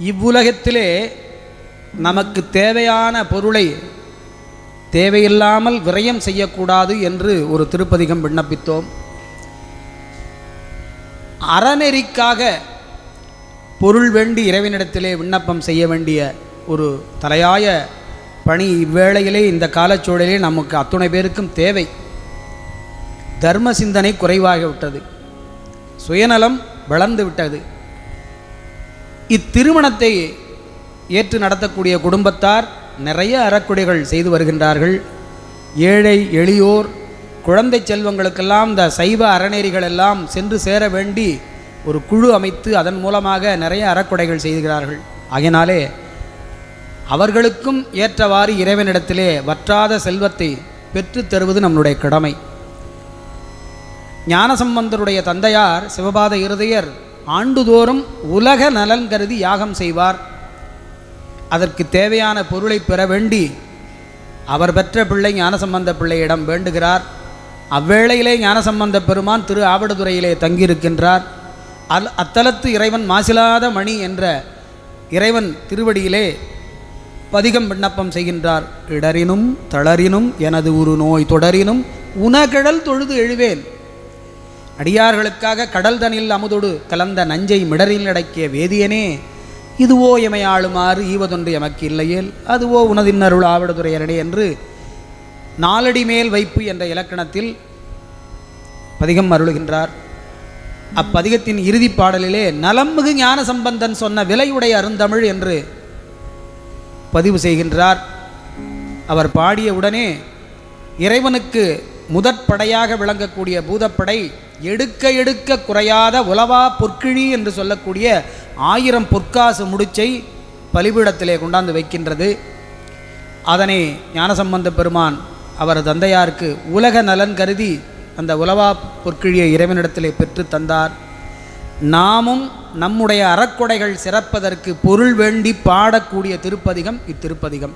இவ்வுலகத்திலே நமக்கு தேவையான பொருளை தேவையில்லாமல் விரயம் செய்யக்கூடாது என்று ஒரு திருப்பதிகம் விண்ணப்பித்தோம். அறநெறிக்காக பொருள் வேண்டி இறைவனிடத்திலே விண்ணப்பம் செய்ய வேண்டிய ஒரு தலையாய பணி இவ்வேளையிலே இந்த காலச்சூழலிலே நமக்கு அத்துணை பேருக்கும் தேவை. தர்ம சிந்தனை குறைவாகிவிட்டது. சுயநலம் வளர்ந்து விட்டது. இத்திருமணத்தை ஏற்று நடத்தக்கூடிய குடும்பத்தார் நிறைய அறக்குடைகள் செய்து வருகின்றார்கள். ஏழை எளியோர் குழந்தை செல்வங்களுக்கெல்லாம் இந்த சைவ அறநெறிகள் எல்லாம் சென்று சேர வேண்டி ஒரு குழு அமைத்து அதன் மூலமாக நிறைய அறக்குடைகள் செய்கிறார்கள். ஆகையினாலே அவர்களுக்கும் ஏற்றவாறு இறைவனிடத்திலே வற்றாத செல்வத்தை பெற்றுத் தருவது நம்முடைய கடமை. ஞானசம்பந்தருடைய தந்தையார் சிவபாத இருதயர் ஆண்டுதோறும் உலக நலன் கருதி யாகம் செய்வார். அதற்கு தேவையான பொருளை பெற வேண்டி அவர் பெற்ற பிள்ளை ஞானசம்பந்த பிள்ளையிடம் வேண்டுகிறார். அவ்வேளையிலே ஞானசம்பந்த பெருமான் திரு ஆவடுதுறையிலே தங்கியிருக்கின்றார். அல் அத்தலத்து இறைவன் மாசிலாத மணி என்ற இறைவன் திருவடியிலே பதிகம் விண்ணப்பம் செய்கின்றார். இடரினும் தளரினும் எனது ஒரு நோய் தொடரினும் உனகழல் தொழுது எழுவேன். அடியார்களுக்காக கடல் தனில் அமுதொடு கலந்த நஞ்சை மிடரில் அடக்கிய வேதியனே. இதுவோ எமையாளுமாறு ஈவதொன்று எமக்கு இல்லையேல் அதுவோ உனதின்னருள் ஆவிடதுரையரடே என்று நாலடி மேல் வைப்பு என்ற இலக்கணத்தில் பதிகம் அருளுகின்றார். அப்பதிகத்தின் இறுதிப் பாடலிலே நலம்மிகு ஞான சம்பந்தன் சொன்ன விலையுடைய அருந்தமிழ் என்று பதிவு செய்கின்றார். அவர் பாடிய உடனே இறைவனுக்கு முதற்படையாக விளங்கக்கூடிய பூதப்படை எடுக்க எடுக்க குறையாத உலவா பொற்கிழி என்று சொல்லக்கூடிய ஆயிரம் பொற்காசு முடிச்சை பலிபீடத்திலே கொண்டாந்து வைக்கின்றது. அதனை ஞானசம்பந்த பெருமான் அவர் தந்தையாருக்கு உலக நலன் கருதி அந்த உலவா பொற்கிழியை இறைவனிடத்திலே பெற்று தந்தார். நாமும் நம்முடைய அறக்கொடைகள் சிறப்பதற்கு பொருள் வேண்டி பாடக்கூடிய திருப்பதிகம் இத்திருப்பதிகம்.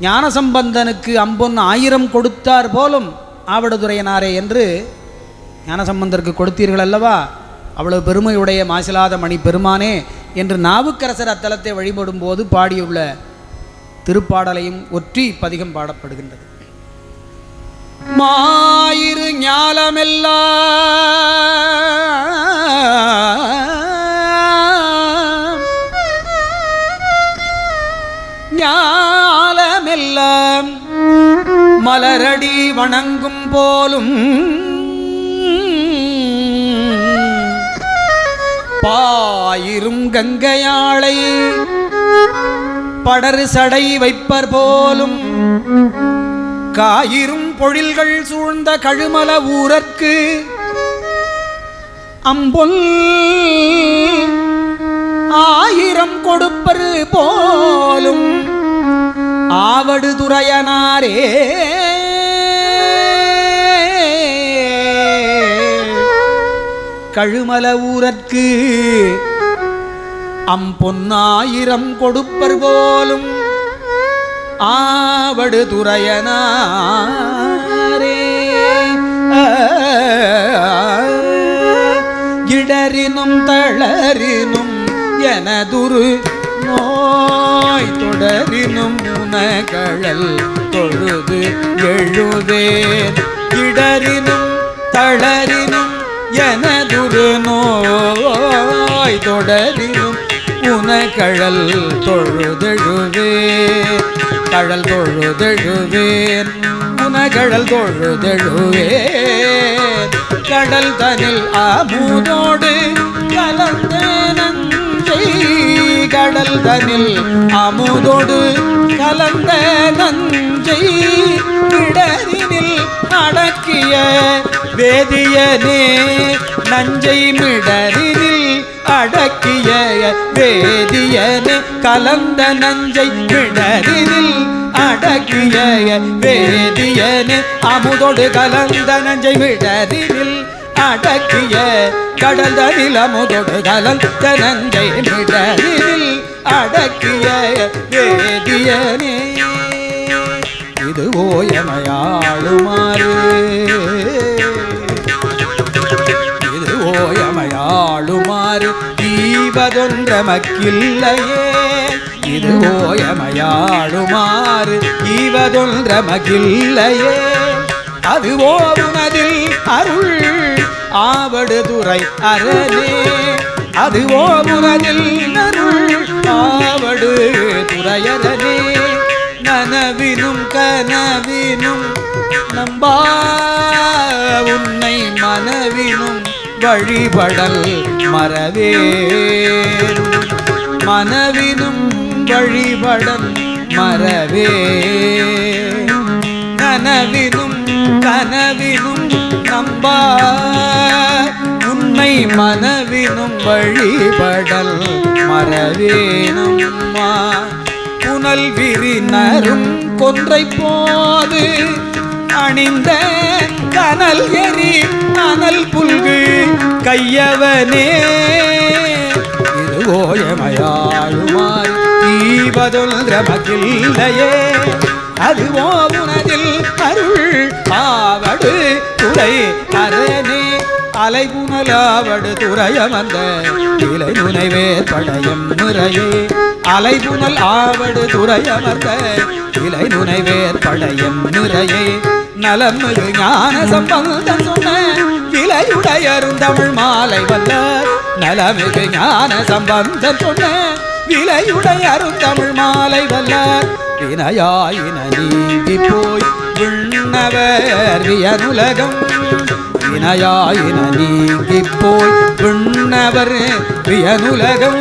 ஞானசம்பந்தனுக்கு அம்பொன் ஆயிரம் கொடுத்தார் போலும் ஆவடுதுறையனாரே என்று ஞானசம்பந்தருக்கு கொடுத்தீர்கள் அல்லவா? அவ்வளவு பெருமையுடைய மாசிலாத மணி பெருமானே என்று நாவுக்கரசர் அத்தலத்தை வழிபடும் போது பாடியுள்ள திருப்பாடலையும் ஒற்றி பதிகம் பாடப்படுகின்றது. மாயிரு ஞாலமெல்லாம் வணங்கும் போலும் பாயிரும் கங்கையாளை படரு சடை வைப்பர் போலும் காயிரும் பொழில்கள் சூழ்ந்த கழுமல ஊரற்கு அம்பொல் ஆயிரம் கொடுப்பரு போலும் ஆவடு துறையனாரே கழுமல ஊரற்கு அம்பொன்னாயிரம் கொடுப்பர் போலும் ஆவடு துறையனாரே. இடரினும் தளரினும் எனதுரு நோய் தொடரினும் உனகழல் தொழுது எழுவேன். இடரினும் தளரினும் எனதுரு நோய் தொடரினும் உனகழல் தொழுதெழுவேன். கழல் தொழுதெழுவேன். உனகழல் தொழுதெழுவேன். கடல் தனில் அமுதோடு கலந்த நஞ்சை. கடல் தனில் அமுதோடு கலந்த நஞ்சை. கிடரினில் அடக்கிய வேதியனே நஞ்சை மிடரில் அடக்கிய வேதியனே கலந்த நஞ்சை மிடரில் அடக்கிய வேதியனே அமுதோடு கலந்த நஞ்சை மிடரில் அடக்கிய கடல் தனில் அமுதோடு கலந்த நஞ்சை மிடரில் அடக்கிய வேதியனே இது ஓயமையாளுமாறு. இது ஓயமையாளுமாறு ஈவதொன்றமக்கில்லையே. இது ஓயமையாடுமாறு ஈவதொன்றமக்கில்லையே அதுவோ உனதில் அருள் ஆவடு துறை அரணே. அதுவோ உனதில் அருள் ஆவடு துறையரணே நனவினும் கனவினும் நம்பா உன்னை மனவினும் வழிபடல் மறவே மனவினும் வழிபடல் மறவே கனவினும் கனவினும் நம்பா உண்மை மனவினும் வழிபடல் மறவேனும்மா புனல் விரினரும் கொன்றை போது அணிந்த கனல் எரி கையவனே. இது ஓயமையாழுமாய் தீவதொன்ற மகிழ்லையே அதுவோ உனதில் அருள் ஆவடு துறை அரணே. அலைபுனலாவடு துறையமந்த இலை முனைவே படையம் முறையே. அலைபுனல் ஆவடு துறையமர்ந்த இலை முனைவேர் படையம் நிறையே நலமிகு ஞான சம்பந்தம் சொன்ன விலையுடையரும் தமிழ் மாலை வல்ல நலமிகு ஞான சம்பந்தம் சொன்ன விலையுடையரும் தமிழ் மாலை வல்லார் வினையாயின நீங்கி போய் விண்ணவர் வியனுலகம். வினையாயின நீங்கி போய் விண்ணவர் வியனுலகம்.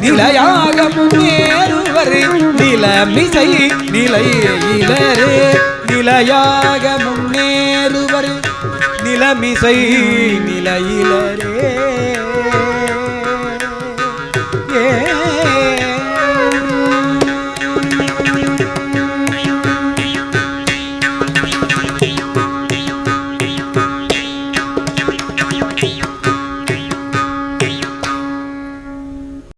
நிலையாக முன்னேறுவர் நிலமிசை நிலையிலரே நிலையாக முன்னே நிலமிசை நிலையிலரே.